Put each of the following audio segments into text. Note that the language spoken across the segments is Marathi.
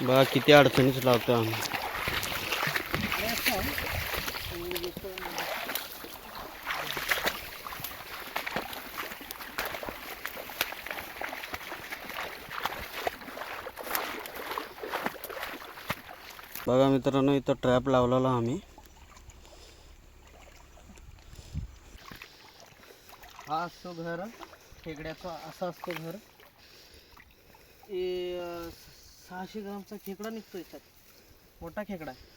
बघा किती अडचणीच लावतो आम्ही. बघा मित्रांनो इथं ट्रॅप लावलेला आम्ही. हा असतो घर खेकड्याचा असा असतो घर. सहाशे ग्रामचा खेकडा निघतो याच्यात मोठा खेकडा आहे.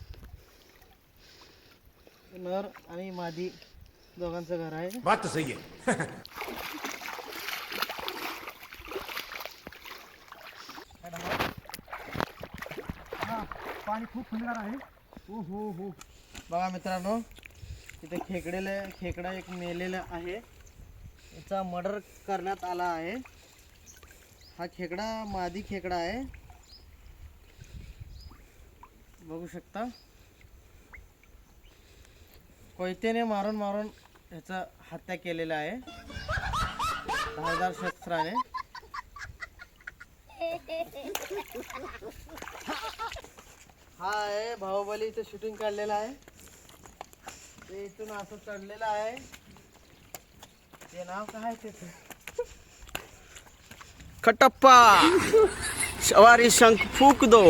नर आणि मादी दोघांचं घर आहे. बात सही है हा पाणी खूप थंडगार आहे. हो हो हो. बघा मित्रांनो इथे खेकडेले खेकडा एक मेलेला आहे. याचा मर्डर करण्यात आला आहे. हा खेकडा मादी खेकडा आहे. बघू शकता. कोयतेने मारून मारून ह्याचा हत्या केलेला आहे. धारदार शस्त्राने. हा आहे बाहुबली इथे शूटिंग काढलेलं आहे. ते इथून असं चढलेलं आहे. ते नाव काय आहे त्याचं? खटप्पा. सवारी शंख फूक दो.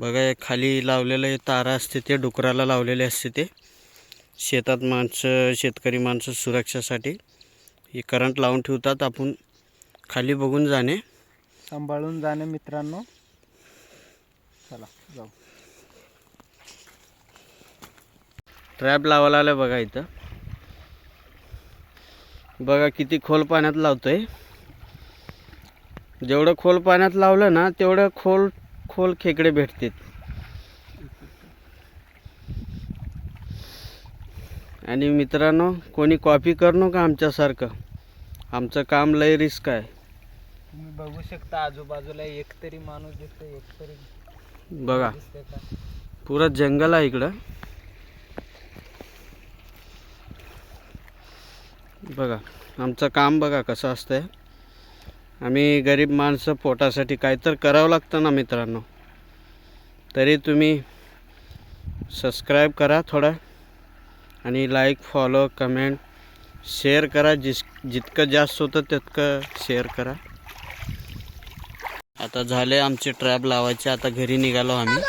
बघा हे खाली लावलेलं हे तारा असते ते डुकराला लावलेले असते ते. शेतात माणसं शेतकरी माणसं सुरक्षासाठी हे करंट लावून ठेवतात आपण. खाली बघून जाणे. सांभाळून जाणे मित्रांनो. चला जाऊ. ट्रॅप लावायला आलं बघा इथं. बघा किती खोल पाण्यात लावतोय. जेवढं खोल पाण्यात लावलं ना तेवढं खोल खोल खेकडे भेटतात. आणि मित्रांनो कोणी कॉपी कर नका आमच्यासारखं? आमचं काम लय रिस्क आहे. तुम्ही बघू शकता आजूबाजूला एक तरी माणूस दिसतोय एक तरी बघा. का? पुरं जंगल आहे इकडं. बघा आमचं काम बघा कसं असतंय. आम्ही गरीब माणसं पोटासाठी काय तर करावं लागतं ना मित्रांनो. तरी तुम्ही सबस्क्राईब करा थोडं आणि लाईक फॉलो कमेंट शेअर करा. जिस जितकं जास्त होतं तितकं शेअर करा. आता झाले आमचे ट्रॅप लावायचे. आता घरी निघालो आम्ही.